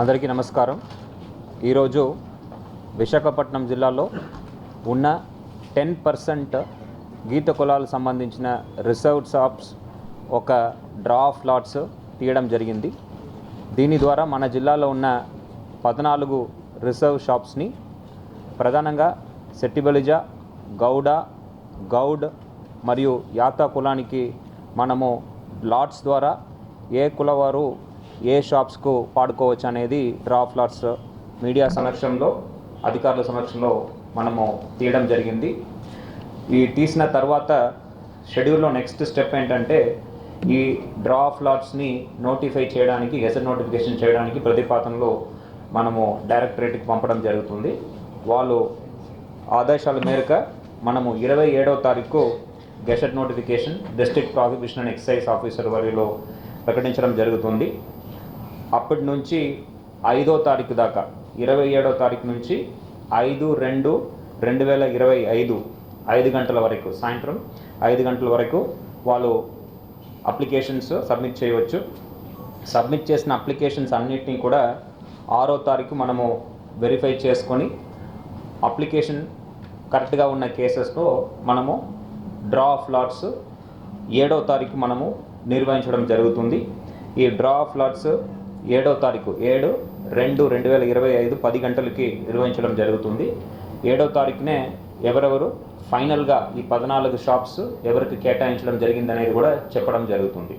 అందరికీ నమస్కారం. ఈరోజు విశాఖపట్నం జిల్లాలో ఉన్న టెన్ పర్సెంట్ గీత కులాలకు సంబంధించిన రిజర్వ్ షాప్స్ ఒక డ్రా ఆఫ్ లాట్స్ తీయడం జరిగింది. దీని ద్వారా మన జిల్లాలో ఉన్న పద్నాలుగు రిజర్వ్ షాప్స్ని ప్రధానంగా సెట్టిబలిజ గౌడ గౌడ్ మరియు యాత కులానికి మనము లాట్స్ ద్వారా ఏ కులవారు ఏ షాప్స్కు పాడుకోవచ్చు అనేది డ్రా మీడియా సమక్షంలో అధికారుల సమక్షంలో మనము తీయడం జరిగింది. ఈ తీసిన తర్వాత షెడ్యూల్లో నెక్స్ట్ స్టెప్ ఏంటంటే ఈ డ్రా ఫ్లాట్స్ని నోటిఫై చేయడానికి గెజెట్ నోటిఫికేషన్ చేయడానికి ప్రతిపాదనలో మనము డైరెక్టరేట్కి పంపడం జరుగుతుంది. వాళ్ళు ఆదేశాల మేరకు మనము ఇరవై ఏడవ తారీఖు gazette notification district prosecution and excise officer వారిలో ప్రకటించడం జరుగుతుంది. అప్పటి నుంచి ఐదో తారీఖు దాకా ఇరవై ఏడో తారీఖు నుంచి ఐదు రెండు రెండు వేల ఇరవై ఐదు ఐదు గంటల వరకు సాయంత్రం ఐదు గంటల వరకు వాళ్ళు అప్లికేషన్స్ సబ్మిట్ చేయవచ్చు. సబ్మిట్ చేసిన అప్లికేషన్స్ అన్నిటినీ కూడా ఆరో తారీఖు మనము వెరిఫై చేసుకొని అప్లికేషన్ కరెక్ట్గా ఉన్న కేసెస్లో మనము డ్రా ఆఫ్ లాట్స్ ఏడో తారీఖు మనము నిర్వహించడం జరుగుతుంది. ఈ డ్రా ఆఫ్ లాట్స్ ఏడో తారీఖు ఏడు రెండు రెండు వేల ఇరవై ఐదు పది గంటలకి నిర్వహించడం జరుగుతుంది. ఏడో తారీఖునే ఎవరెవరు ఫైనల్గా ఈ పద్నాలుగు షాప్స్ ఎవరికి కేటాయించడం జరిగిందనేది కూడా చెప్పడం జరుగుతుంది.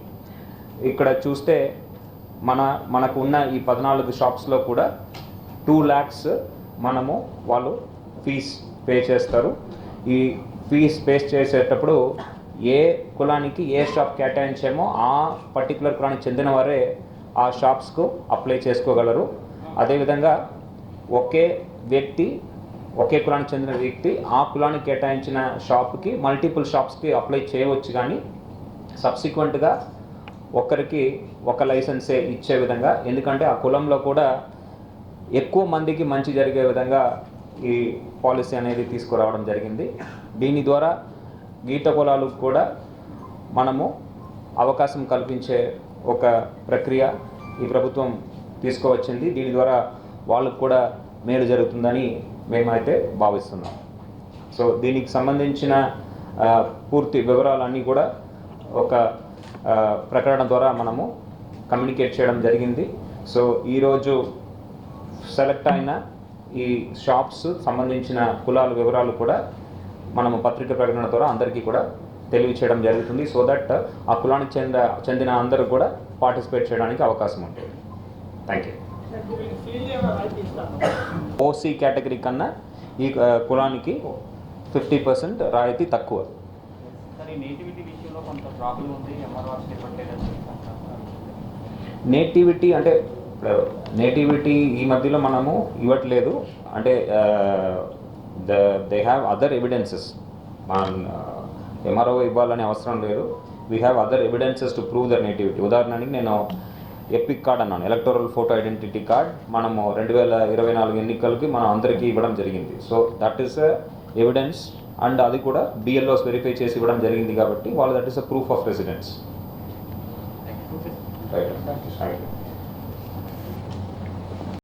ఇక్కడ చూస్తే మన మనకు ఉన్న ఈ పద్నాలుగు షాప్స్లో కూడా టూ ల్యాక్స్ మనము వాళ్ళు ఫీజ్ పే చేస్తారు. ఈ ఫీజ్ పే చేసేటప్పుడు ఏ కులానికి ఏ షాప్ కేటాయించామో ఆ పర్టికులర్ కులానికి చెందిన వారే ఆ షాప్స్కు అప్లై చేసుకోగలరు. అదేవిధంగా ఒకే వ్యక్తి ఒకే కులానికి చెందిన వ్యక్తి ఆ కులానికి కేటాయించిన షాప్కి మల్టిపుల్ షాప్స్కి అప్లై చేయవచ్చు. కానీ సబ్సిక్వెంట్గా ఒకరికి ఒక లైసెన్సే ఇచ్చే విధంగా ఎందుకంటే ఆ కులంలో కూడా ఎక్కువ మందికి మంచి జరిగే విధంగా ఈ పాలసీ అనేది తీసుకురావడం జరిగింది. దీని ద్వారా గీత కులాలకు కూడా మనము అవకాశం కల్పించే ఒక ప్రక్రియ ఈ ప్రభుత్వం తీసుకువచ్చింది. దీని ద్వారా వాళ్ళకు కూడా మేలు జరుగుతుందని మేమైతే భావిస్తున్నాం. సో దీనికి సంబంధించిన పూర్తి వివరాలన్నీ కూడా ఒక ప్రకటన ద్వారా మనము కమ్యూనికేట్ చేయడం జరిగింది. సో ఈరోజు సెలెక్ట్ అయిన ఈ షాప్స్ సంబంధించిన కులాల వివరాలు కూడా మనము పత్రిక ప్రకటన ద్వారా అందరికీ కూడా తెలియచేయడం జరుగుతుంది. సో దట్ ఆ కులానికి చెంద చెందిన అందరూ కూడా పార్టిసిపేట్ చేయడానికి అవకాశం ఉంటుంది. థ్యాంక్ యూ ఓసీ కేటగిరీ కన్నా ఈ ఆ, కులానికి ఫిఫ్టీ పర్సెంట్ రాయితీ తక్కువ. నేటివిటీ అంటే నేటివిటీ ఈ మధ్యలో మనము ఇవ్వట్లేదు. అంటే the they have other evidences మన ఎంఆర్ఓ ఇవ్వాలనే అవసరం లేదు. We have other evidences to prove their nativity ఉదాహరణకి నేను ఎపిక్ కార్డ్ అన్నాను. ఎలక్టోరల్ ఫోటో ఐడెంటిటీ కార్డ్ మనము రెండు వేల ఇరవై నాలుగు ఎన్నికలకి మనం అందరికీ ఇవ్వడం జరిగింది. So that is evidence and అది కూడా బిఎల్ఓస్ వెరిఫై చేసి ఇవ్వడం జరిగింది కాబట్టి వాళ్ళు that is a proof of residence right thank you